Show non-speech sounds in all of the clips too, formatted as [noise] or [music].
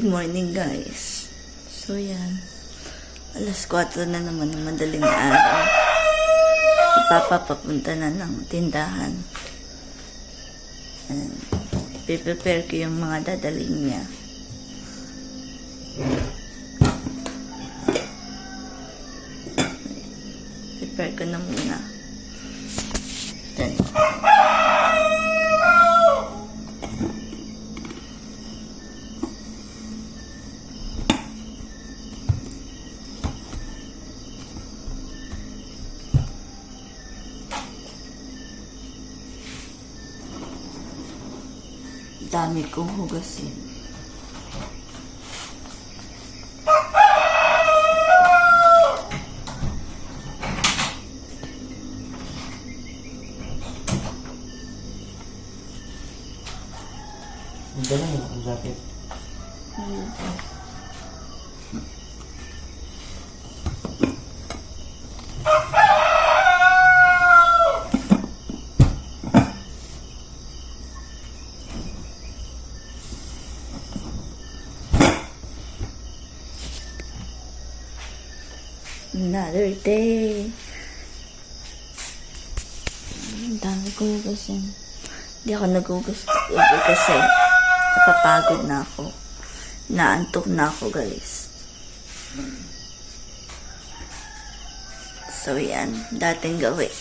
Good morning guys. So yan. Alas 4 na naman ng madaling araw. Si Papa papunta na ng tindahan. And prepare ko yung mga dadaling niya. Prepare ko na muna. Then, dami kong hugasin. Ang galing, ang jacket. Another day. Ang dami kong hugasin. Hindi ako naghugas hugas kasi napapagod na ako. Naantok na ako guys. So yan, dating gawin.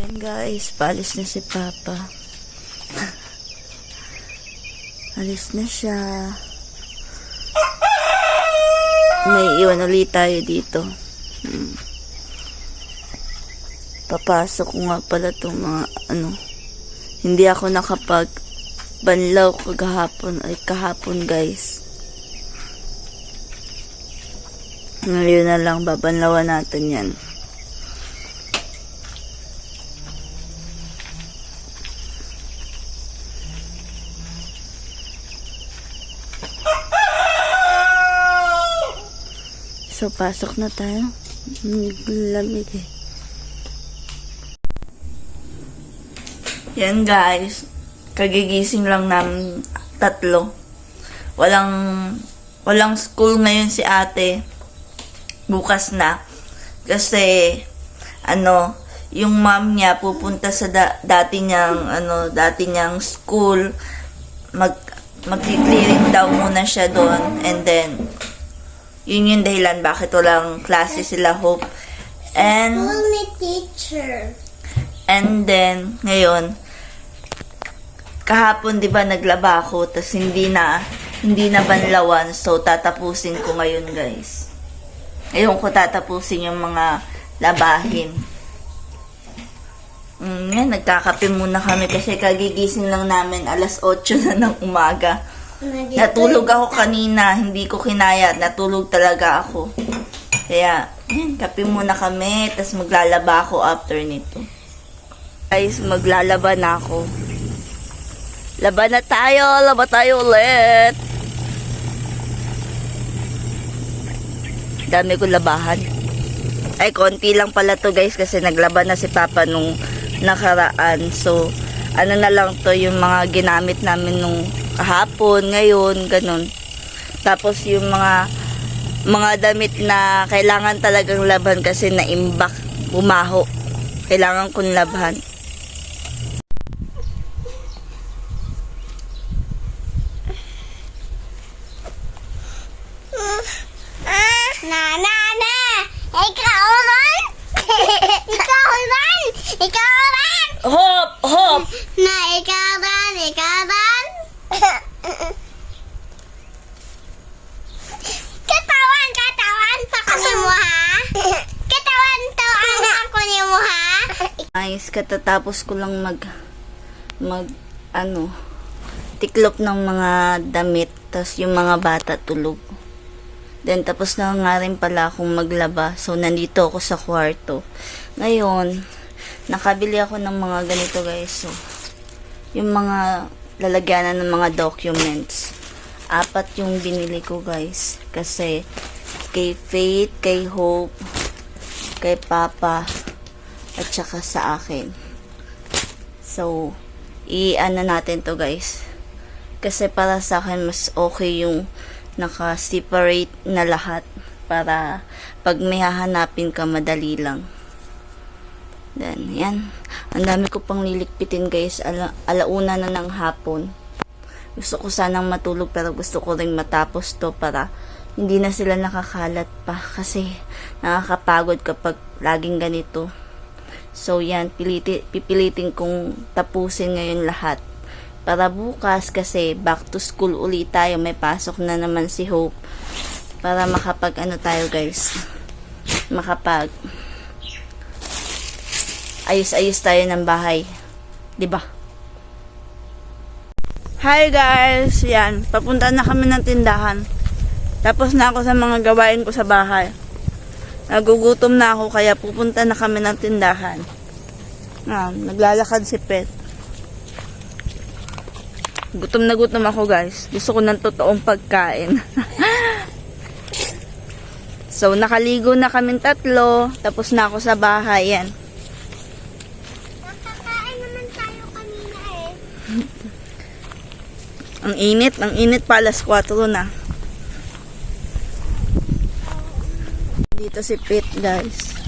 Yan guys, palis na si Papa. [laughs] Alis na siya. May iwan ulit tayo dito. Hmm. Papasok ko nga pala itong mga ano. Hindi ako nakapag banlaw kagahapon ay kahapon guys. Ngayon na lang babanlawan natin yan. So, pasok na tayo. Lamig eh. Yan guys. Kagigising lang namin tatlo. Walang walang school ngayon si ate. Bukas na. Kasi ano, yung mom niya pupunta sa da- dati niyang ano, dati niyang school mag magki-clearing daw muna siya doon and then yun yung dahilan bakit walang klase sila Hope. And Only teacher. And then, ngayon, kahapon 'di ba naglaba ako tas hindi na hindi na banlawan so tatapusin ko ngayon guys. Ngayon ko tatapusin yung mga labahin. Mm, yan, nagkakape muna kami kasi kagigising lang namin alas 8 na ng umaga. Natulog ako kanina, hindi ko kinaya, natulog talaga ako. Kaya, yan, kape muna kami, tas maglalaba ako after nito. Guys, maglalaba na ako. Laban na tayo! Laban tayo ulit! Dami ko labahan. Ay, konti lang pala to guys kasi naglaban na si Papa nung nakaraan. So, ano na lang to yung mga ginamit namin nung kahapon, ngayon, ganun. Tapos yung mga mga damit na kailangan talagang laban kasi naimbak, bumaho. Kailangan kong labhan. Na, na, na! Ikaw rin! [laughs] ikaw rin! Ikaw rin! Hop! Hop! Ikaw rin! katawan! Katawan! Pakunin mo ha! Katawan to ang pakunin mo ha! Ayos, katatapos ko lang mag mag ano tiklop ng mga damit tapos yung mga bata tulog then tapos na nga rin pala akong maglaba so nandito ako sa kwarto ngayon nakabili ako ng mga ganito guys so yung mga lalagyanan ng mga documents apat yung binili ko guys kasi kay Faith, kay Hope kay Papa at saka sa akin. So, i-ano natin to guys. Kasi para sa akin, mas okay yung naka-separate na lahat para pag may hahanapin ka, madali lang. Then, yan. Ang dami ko pang lilikpitin guys. Ala, alauna na ng hapon. Gusto ko sanang matulog pero gusto ko rin matapos to para hindi na sila nakakalat pa kasi nakakapagod kapag laging ganito. So yan, piliti, pipilitin kong tapusin ngayon lahat. Para bukas kasi back to school ulit tayo, may pasok na naman si Hope. Para makapag ano tayo guys, makapag ayos-ayos tayo ng bahay. 'Di ba? Hi guys! Yan, papunta na kami ng tindahan. Tapos na ako sa mga gawain ko sa bahay. Nagugutom na ako kaya pupunta na kami ng tindahan. Ah, naglalakad si Pet. Gutom na gutom ako guys. Gusto ko ng totoong pagkain. [laughs] so, nakaligo na kaming tatlo. Tapos na ako sa bahay. Yan. Ang init. Ang init pa alas 4 na. Dito si Pete guys.